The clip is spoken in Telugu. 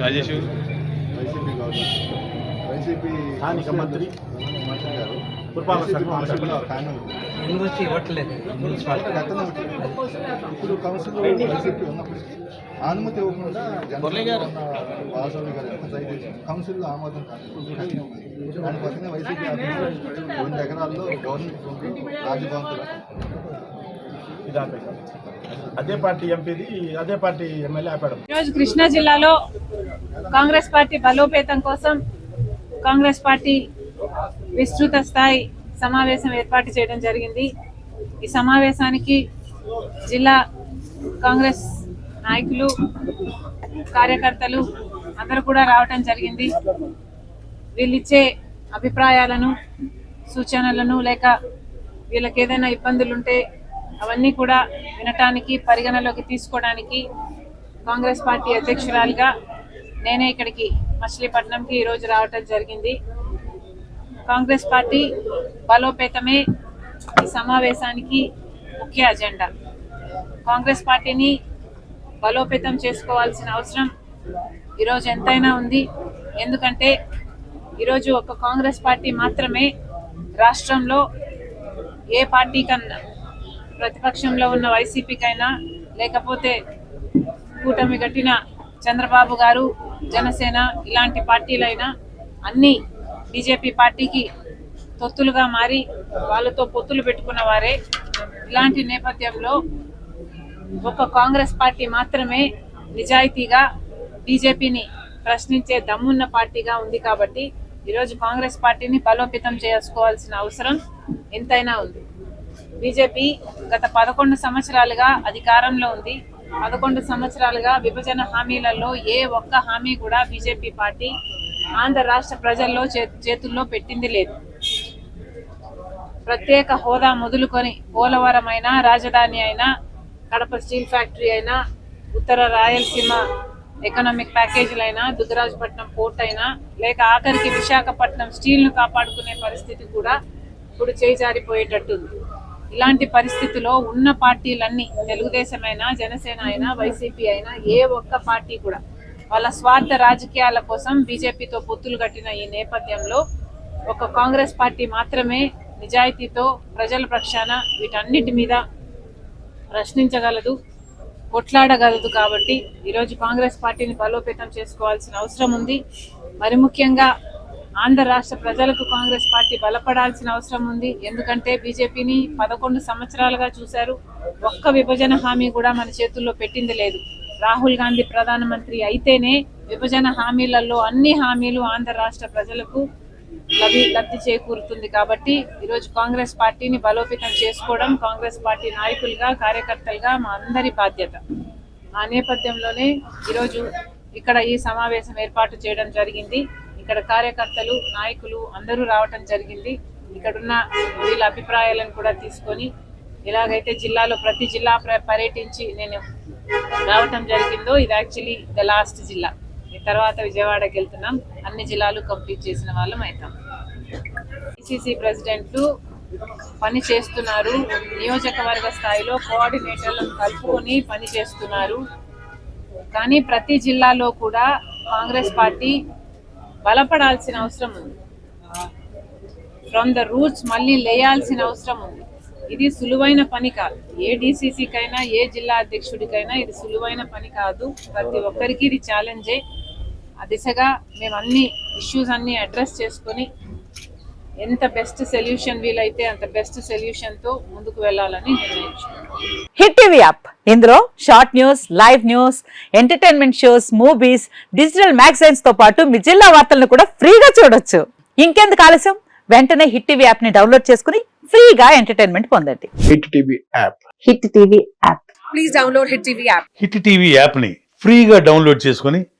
రాజేష్ స్థానిక మంత్రి యూనివర్సిటీ ఇవ్వట్లేదు ఇప్పుడు కౌన్సిల్ వైసీపీ ఉన్నప్పటికీ అనుమతి ఇవ్వకుండా కౌన్సిల్లో ఆమోదం దానికోసమే వైసీపీ రెండు ఎకరాల్లో గవర్నమెంట్ రాజభవన్ అదే పార్టీ ఎంపీది అదే పార్టీ ఎమ్మెల్యే ఆపాడు. ఈరోజు కృష్ణా జిల్లాలో కాంగ్రెస్ పార్టీ బలోపేతం కోసం కాంగ్రెస్ పార్టీ విస్తృత స్థాయి సమావేశం ఏర్పాటు చేయడం జరిగింది. ఈ సమావేశానికి జిల్లా కాంగ్రెస్ నాయకులు కార్యకర్తలు అందరూ కూడా రావటం జరిగింది. వీళ్ళిచ్చే అభిప్రాయాలను సూచనలను లేక వీళ్ళకి ఏదైనా ఇబ్బందులు ఉంటే అవన్నీ కూడా వినటానికి పరిగణలోకి తీసుకోవడానికి కాంగ్రెస్ పార్టీ అధ్యక్షురాలుగా నేనే ఇక్కడికి మచిలీపట్నంకి ఈరోజు రావటం జరిగింది. కాంగ్రెస్ పార్టీ బలోపేతమే ఈ సమావేశానికి ముఖ్య అజెండా. కాంగ్రెస్ పార్టీని బలోపేతం చేసుకోవాల్సిన అవసరం ఈరోజు ఎంతైనా ఉంది. ఎందుకంటే ఈరోజు ఒక కాంగ్రెస్ పార్టీ మాత్రమే రాష్ట్రంలో ఏ పార్టీ కన్నా ప్రతిపక్షంలో ఉన్న వైసీపీకైనా లేకపోతే కూటమి కట్టిన చంద్రబాబు గారు జనసేన ఇలాంటి పార్టీలైనా అన్ని బీజేపీ పార్టీకి తొత్తులుగా మారి వాళ్ళతో పొత్తులు పెట్టుకున్న వారే. ఇలాంటి నేపథ్యంలో ఒక కాంగ్రెస్ పార్టీ మాత్రమే నిజాయితీగా బీజేపీని ప్రశ్నించే దమ్మున్న పార్టీగా ఉంది కాబట్టి ఈరోజు కాంగ్రెస్ పార్టీని బలోపేతం చేసుకోవాల్సిన అవసరం ఎంతైనా ఉంది. బీజేపీ గత పదకొండు సంవత్సరాలుగా అధికారంలో ఉంది. పదకొండు సంవత్సరాలుగా విభజన హామీలలో ఏ ఒక్క హామీ కూడా బీజేపీ పార్టీ ఆంధ్ర రాష్ట్ర ప్రజల్లో చే- చేతుల్లో పెట్టింది లేదు. ప్రత్యేక హోదా మొదలుకొని పోలవరం అయినా రాజధాని అయినా కడప స్టీల్ ఫ్యాక్టరీ అయినా ఉత్తర రాయలసీమ ఎకనామిక్ ప్యాకేజీలైనా దుగ్గరాజపట్నం పోర్ట్ అయినా లేక ఆఖరికి విశాఖపట్నం స్టీల్ను కాపాడుకునే పరిస్థితి కూడా ఇప్పుడు చేజారిపోయేటట్టుంది. ఇలాంటి పరిస్థితిలో ఉన్న పార్టీలన్నీ తెలుగుదేశం అయినా జనసేన అయినా వైసీపీ అయినా ఏ ఒక్క పార్టీ కూడా వాళ్ళ స్వార్థ రాజకీయాల కోసం బీజేపీతో పొత్తులు కట్టిన ఈ నేపథ్యంలో ఒక కాంగ్రెస్ పార్టీ మాత్రమే నిజాయితీతో ప్రజల పక్షాన వీటన్నిటి మీద ప్రశ్నించగలదు కొట్లాడగలదు కాబట్టి ఈరోజు కాంగ్రెస్ పార్టీని బలోపేతం చేసుకోవాల్సిన అవసరం ఉంది. మరి ముఖ్యంగా ఆంధ్ర రాష్ట్ర ప్రజలకు కాంగ్రెస్ పార్టీ బలపడాల్సిన అవసరం ఉంది. ఎందుకంటే బీజేపీని పదకొండు సంవత్సరాలుగా చూశారు. ఒక్క విభజన హామీ కూడా మన చేతుల్లో పెట్టింది లేదు. రాహుల్ గాంధీ ప్రధానమంత్రి అయితేనే విభజన హామీలలో అన్ని హామీలు ఆంధ్ర రాష్ట్ర ప్రజలకు లభి లబ్ధి చేకూరుతుంది కాబట్టి ఈరోజు కాంగ్రెస్ పార్టీని బలోపేతం చేసుకోవడం కాంగ్రెస్ పార్టీ నాయకులుగా కార్యకర్తలుగా మా అందరి బాధ్యత. ఆ నేపథ్యంలోనే ఈరోజు ఇక్కడ ఈ సమావేశం ఏర్పాటు చేయడం జరిగింది. ఇక్కడ కార్యకర్తలు నాయకులు అందరూ రావటం జరిగింది. ఇక్కడున్న వీళ్ళ అభిప్రాయాలను కూడా తీసుకొని ఎలాగైతే జిల్లాలో ప్రతి జిల్లా పర్యటించి నేను రావటం జరిగిందో ఇది యాక్చువల్లీ ద లాస్ట్ జిల్లా. తర్వాత విజయవాడకి వెళ్తున్నాం. అన్ని జిల్లాలు కంప్లీట్ చేసిన వాళ్ళం అవుతాం పిసిసి ప్రెసిడెంట్లు పని చేస్తున్నారు. నియోజకవర్గ స్థాయిలో కోఆర్డినేటర్లను కలుపుకొని పని చేస్తున్నారు. కానీ ప్రతి జిల్లాలో కూడా కాంగ్రెస్ పార్టీ బలపడాల్సిన అవసరం ఉంది. ఫ్రమ్ ద రూట్స్ మళ్ళీ లేయాల్సిన అవసరం ఉంది. ఇది సులువైన పని కాదు. ఏ డీసీసీకైనా ఏ జిల్లా అధ్యక్షుడికైనా ఇది సులువైన పని కాదు. ప్రతి ఒక్కరికి ఇది ఛాలెంజే ఆ దిశగా మేము అన్ని ఇష్యూస్ అన్ని అడ్రస్ చేసుకొని ఎంత బెస్ట్ సొల్యూషన్ వీలైతే అంత బెస్ట్ సొల్యూషన్తో ముందుకు వెళ్ళాలని నిర్ణయించుకున్నాం. హిట్ టీవీ యాప్ ఇందులో short news live news entertainment shows movies digital మ్యాగజైన్స్తో పాటు మీ జిల్లా వార్తలను కూడా ఫ్రీగా చూడొచ్చు. ఇంకెందుకు ఆలస్యం? వెంటనే హిట్ టీవీ యాప్ని డౌన్లోడ్ చేసుకుని ఫ్రీగా ఎంటర్టైన్మెంట్ పొందండి. Hit TV app Hit TV app Hit TV యాప్ని ఫ్రీగా డౌన్లోడ్ చేసుకొని